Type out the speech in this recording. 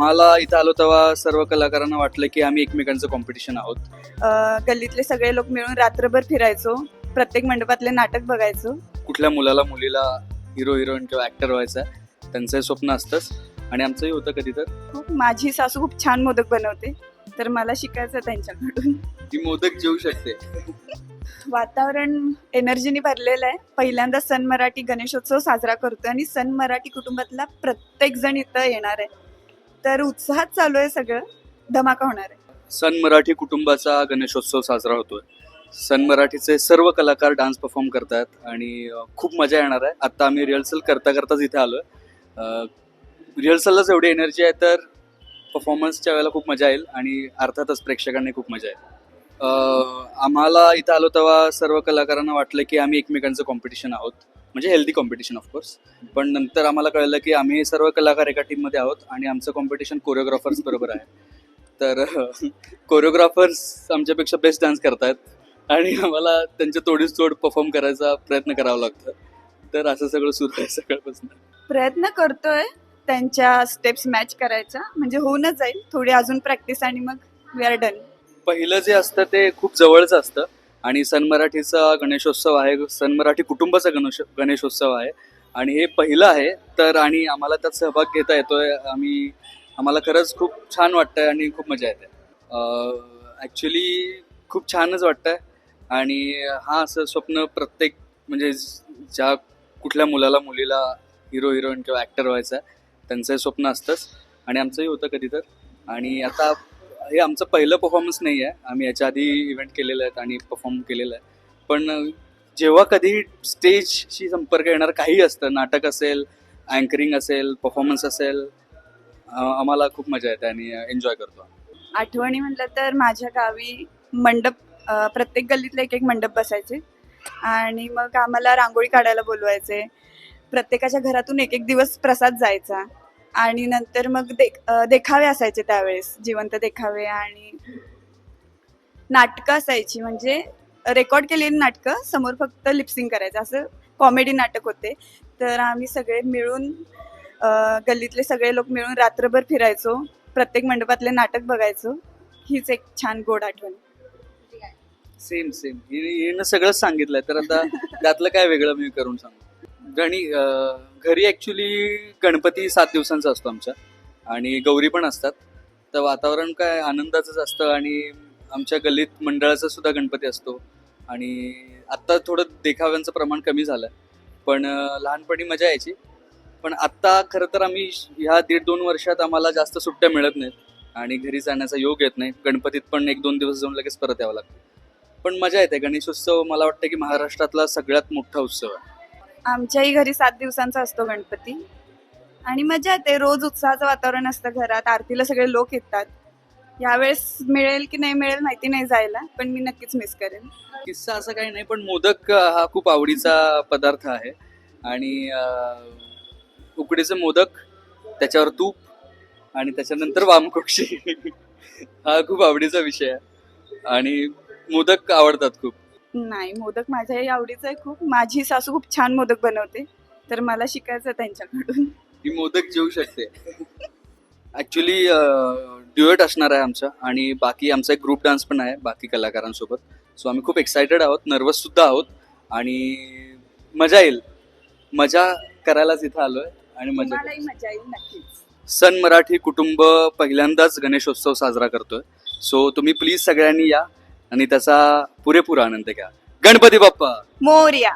आम्हाला इथं आलो तेव्हा सर्व कलाकारांना वाटलं की आम्ही एकमेकांचं कॉम्पिटिशन आहोत. अ, गल्लीतले सगळे लोक मिळून रात्रभर फिरायचो. प्रत्येक मंडपातले नाटक बघायचो. कुठल्या मुलाला मुलीला हिरो हिरोईन किंवा ऍक्टर व्हायचं आहे त्यांचं हे स्वप्न असतंच. आणि आमचंही होतं कधी तर खूप माझी सासू खूप छान मोदक बनवते. तर मला शिकायचं त्यांच्याकडून. ती मोदक जेवू शकते. वातावरण एनर्जीने भरलेलं आहे. पहिल्यांदा सन मराठी गणेशोत्सव साजरा करतो आणि सन मराठी कुटुंबातला प्रत्येक जण इथं येणार आहे. तर उत्साहात चालू आहे सगळं. धमाका होणार आहे. सन मराठी कुटुंबाचा गणेशोत्सव साजरा होतोय. सन मराठीचे सर्व कलाकार डान्स परफॉर्म करतात आणि खूप मजा येणार आहे. आता आम्ही रिहर्सल करता करताच इथे आलोय. रिहर्सललाच एवढी एनर्जी आहे तर परफॉर्मन्सच्या वेळेला खूप मजा येईल आणि अर्थातच प्रेक्षकांनी खूप मजा येईल. आम्हाला इथं आलो तेव्हा सर्व कलाकारांना वाटलं की आम्ही एकमेकांचं कॉम्पिटिशन आहोत. म्हणजे हेल्दी कॉम्पिटिशन ऑफकोर्स पण नंतर आम्हाला कळलं की आम्ही सर्व कलाकार एका टीममध्ये आहोत आणि आमचं कॉम्पिटिशन कोरिओग्राफर्स बरोबर आहे. तर कोरिओग्राफर्स आमच्यापेक्षा बेस्ट डान्स करतायत. आणि आम्हाला त्यांच्या तोडीस तोड परफॉर्म करायचा प्रयत्न करावा लागतो. तर असं सगळं सुरू आहे सकाळपासून. प्रयत्न करतोय त्यांच्या स्टेप्स मॅच करायच्या म्हणजे होऊनच जाईल. थोडी अजून प्रॅक्टिस आणि मग वी आर डन पहिलं जे असतं ते खूप जवळचं असतं. आणि सन मराठीचा गणेशोत्सव आहे सन मराठी कुटुंबाचा गणेश गणेशोत्सव आहे. आणि हे पहिलं आहे तर आणि आम्हाला त्यात सहभाग घेता येतोय. आम्ही आम्हाला खरंच खूप छान वाटतंय आणि खूप मजा येते. ॲक्च्युली खूप छानच वाटतंय. आणि हा असं स्वप्न प्रत्येक म्हणजे ज्या कुठल्या मुलाला मुलीला हिरो हिरोईन किंवा ॲक्टर व्हायचा आहे त्यांचं स्वप्न असतंच. आणि आमचंही होतं कधी तर आणि आता हे आमचं पहिलं परफॉर्मन्स नाही आहे. आम्ही याच्या आधी इव्हेंट केलेलं आहेत आणि परफॉर्म केलेलं आहे. पण जेव्हा कधी स्टेजशी संपर्क येणार काही असतं नाटक असेल अँकरिंग असेल परफॉर्मन्स असेल आम्हाला खूप मजा येते आणि एन्जॉय करतो आठवणी म्हटलं तर माझ्या गावी मंडप प्रत्येक गल्लीतले एक एक मंडप बसायचे. आणि मग आम्हाला रांगोळी काढायला बोलवायचे. प्रत्येकाच्या घरातून एक एक दिवस प्रसाद जायचा. आणि नंतर मग अ, देखावे असायचे त्यावेळेस जिवंत देखावे आणि नाटकं असायची. म्हणजे रेकॉर्ड केलेली नाटकं समोर फक्त लिपसिंग करायचं. असं कॉमेडी नाटक होते. तर आम्ही सगळे मिळून अ, गल्लीतले सगळे लोक मिळून रात्रभर फिरायचो. प्रत्येक मंडपातले नाटक बघायचो. हीच एक छान गोड आठवण. सेम सेम हिनं सगळंच सांगितलंय. तर आता त्यातलं काय वेगळं मी करून सांगू? गणी घरी ॲक्च्युली गणपती सात दिवसांचा असतो आमच्या. आणि गौरी पण असतात. तर वातावरण काय आनंदाचंच असतं आणि आमच्या गल्लीत मंडळाचा सुद्धा गणपती असतो. आणि आत्ता थोडं देखाव्यांचं प्रमाण कमी झालं पण लहानपणी मजा यायची. पण आत्ता खरं तर आम्ही ह्या दीड दोन वर्षात आम्हाला जास्त सुट्ट्या मिळत नाहीत. आणि घरी जाण्याचा योग येत नाही. गणपतीत पण एक दोन दिवस जाऊन लगेच परत यावं लागतं. पण मजा येते. गणेशोत्सव मला वाटतं की महाराष्ट्रातला सगळ्यात मोठा उत्सव आहे. आमच्याही घरी सात दिवसांचा असतो गणपती. आणि मजा येते रोज उत्साहाचं वातावरण असतं घरात आरतीला सगळे लोक येतात. यावेळेस मिळेल की नाही मिळेल माहिती नाही जायला पण मी नक्कीच मिस करेन. किस्सा असं काही नाही पण मोदक हा खूप आवडीचा पदार्थ आहे. आणि उकडीचे मोदक त्याच्यावर तूप आणि त्याच्यानंतर वामकुक्षी. हा खूप आवडीचा विषय आहे. आणि मोदक आवडतात खूप. नाही मोदक माझ्याही आवडीचं आहे खूप. माझी सासू खूप छान मोदक बनवते. तर मला शिकायचं त्यांच्याकडून. ही मोदक जेवू शकते. ऍक्च्युली ड्युएट असणार आहे आमचा आणि बाकी आमचा एक ग्रुप डान्स पण आहे बाकी कलाकारांसोबत. सो आम्ही खूप एक्सायटेड आहोत नर्वस सुद्धा आहोत आणि मजा येईल. मजा करायलाच इथं आलोय आणि मजा मजा येईल नक्कीच. सन मराठी कुटुंब पहिल्यांदाच गणेशोत्सव साजरा करतोय. सो तुम्ही प्लीज सगळ्यांनी या. आणि त्याचा पुरेपूर आनंद घ्या. गणपती बाप्पा! मोर्या!